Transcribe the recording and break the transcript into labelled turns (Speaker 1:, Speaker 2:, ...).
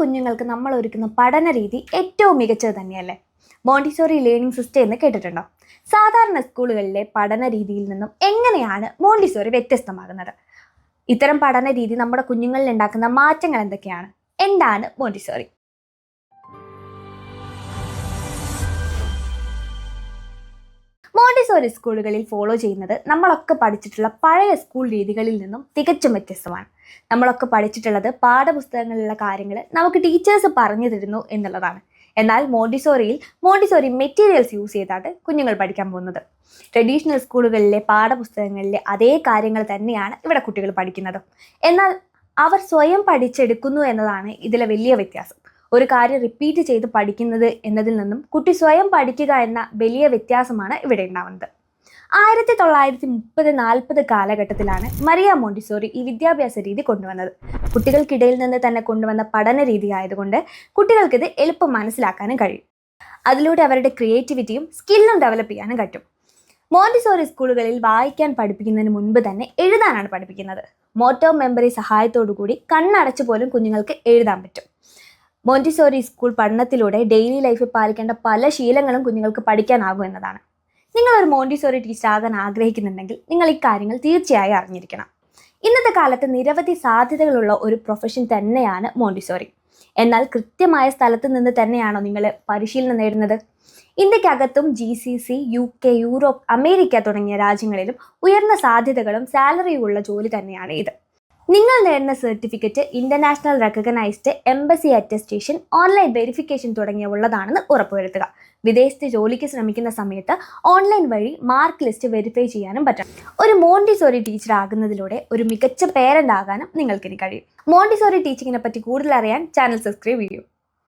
Speaker 1: കുഞ്ഞുങ്ങൾക്ക് നമ്മൾ ഒരുക്കുന്ന പഠന രീതി ഏറ്റവും മികച്ചത് തന്നെയല്ലേ? മോണ്ടിസോറി ലേണിംഗ് സിസ്റ്റം എന്ന് കേട്ടിട്ടുണ്ടോ? സാധാരണ സ്കൂളുകളിലെ പഠന രീതിയിൽ നിന്നും എങ്ങനെയാണ് മോണ്ടിസോറി വ്യത്യസ്തമാകുന്നത്? ഇത്തരം പഠന രീതി നമ്മുടെ കുഞ്ഞുങ്ങളിൽ ഉണ്ടാക്കുന്ന മാറ്റങ്ങൾ എന്തൊക്കെയാണ്? എന്താണ് മോണ്ടിസോറി മോണ്ടിസോറി സ്കൂളുകളിൽ ഫോളോ ചെയ്യുന്നത് നമ്മളൊക്കെ പഠിച്ചിട്ടുള്ള പഴയ സ്കൂൾ രീതികളിൽ നിന്നും തികച്ചും വ്യത്യസ്തമാണ്. നമ്മളൊക്കെ പഠിച്ചിട്ടുള്ളത് പാഠപുസ്തകങ്ങളിലുള്ള കാര്യങ്ങൾ നമുക്ക് ടീച്ചേഴ്സ് പറഞ്ഞു തരുന്നു എന്നുള്ളതാണ്. എന്നാൽ മോണ്ടിസോറിയിൽ മോണ്ടിസോറി മെറ്റീരിയൽസ് യൂസ് ചെയ്താണ് കുഞ്ഞുങ്ങൾ പഠിക്കാൻ പോകുന്നത്. ട്രഡീഷണൽ സ്കൂളുകളിലെ പാഠപുസ്തകങ്ങളിലെ അതേ കാര്യങ്ങൾ തന്നെയാണ് ഇവിടെ കുട്ടികൾ പഠിക്കുന്നത്. എന്നാൽ അവർ സ്വയം പഠിച്ചെടുക്കുന്നു എന്നതാണ് ഇതിലെ വലിയ വ്യത്യാസം. ഒരു കാര്യം റിപ്പീറ്റ് ചെയ്ത് പഠിക്കുന്നത് എന്നതിൽ നിന്നും കുട്ടി സ്വയം പഠിക്കുക എന്ന വലിയ വ്യത്യാസമാണ് ഇവിടെ ഉണ്ടാവുന്നത്. ആയിരത്തി തൊള്ളായിരത്തി മുപ്പത് നാൽപ്പത് കാലഘട്ടത്തിലാണ് മരിയ മോണ്ടിസോറി ഈ വിദ്യാഭ്യാസ രീതി കൊണ്ടുവന്നത്. കുട്ടികൾക്കിടയിൽ നിന്ന് തന്നെ കൊണ്ടുവന്ന പഠന രീതി ആയതുകൊണ്ട് കുട്ടികൾക്കിത് എളുപ്പം മനസ്സിലാക്കാനും കഴിയും. അതിലൂടെ അവരുടെ ക്രിയേറ്റിവിറ്റിയും സ്കില്ലും ഡെവലപ്പ് ചെയ്യാനും പറ്റും. മോണ്ടിസോറി സ്കൂളുകളിൽ വായിക്കാൻ പഠിപ്പിക്കുന്നതിന് മുൻപ് തന്നെ എഴുതാനാണ് പഠിപ്പിക്കുന്നത്. മോട്ടോ മെമ്മറി സഹായത്തോടു കൂടി കണ്ണടച്ചു പോലും കുഞ്ഞുങ്ങൾക്ക് എഴുതാൻ പറ്റും. മോണ്ടിസോറി സ്കൂൾ പഠനത്തിലൂടെ ഡെയിലി ലൈഫിൽ പാലിക്കേണ്ട പല ശീലങ്ങളും കുഞ്ഞുങ്ങൾക്ക് പഠിക്കാനാകും എന്നതാണ്. നിങ്ങൾ ഒരു മോണ്ടിസോറി ടീച്ചർ ആകാൻ ആഗ്രഹിക്കുന്നുണ്ടെങ്കിൽ നിങ്ങൾ ഇക്കാര്യങ്ങൾ തീർച്ചയായും അറിഞ്ഞിരിക്കണം. ഇന്നത്തെ കാലത്ത് നിരവധി സാധ്യതകളുള്ള ഒരു പ്രൊഫഷൻ തന്നെയാണ് മോണ്ടിസോറി എന്നാൽ കൃത്യമായ സ്ഥലത്ത് നിന്ന് തന്നെയാണോ നിങ്ങൾ പരിശീലനം നേടുന്നത്? ഇന്ത്യക്കകത്തും G C C U K Europe America തുടങ്ങിയ രാജ്യങ്ങളിലും ഉയർന്ന സാധ്യതകളും സാലറിയുമുള്ള ജോലി തന്നെയാണ് ഇത്. നിങ്ങൾ നേടുന്ന certificate international recognised embassy attestation online verification തുടങ്ങിയ ഉള്ളതാണെന്ന് ഉറപ്പുവരുത്തുക. വിദേശത്ത് ജോലിക്ക് ശ്രമിക്കുന്ന സമയത്ത് ഓൺലൈൻ വഴി മാർക്ക് ലിസ്റ്റ് വെരിഫൈ ചെയ്യാനും പറ്റണം ഒരു മോണ്ടിസോറി ടീച്ചർ ആകുന്നതിലൂടെ ഒരു മികച്ച പേരന്റ് ആകാനും നിങ്ങൾക്കിനി കഴിയും. മോണ്ടിസോറി ടീച്ചിങ്ങിനെ പറ്റി കൂടുതൽ അറിയാൻ ചാനൽ സബ്സ്ക്രൈബ് ചെയ്യൂ.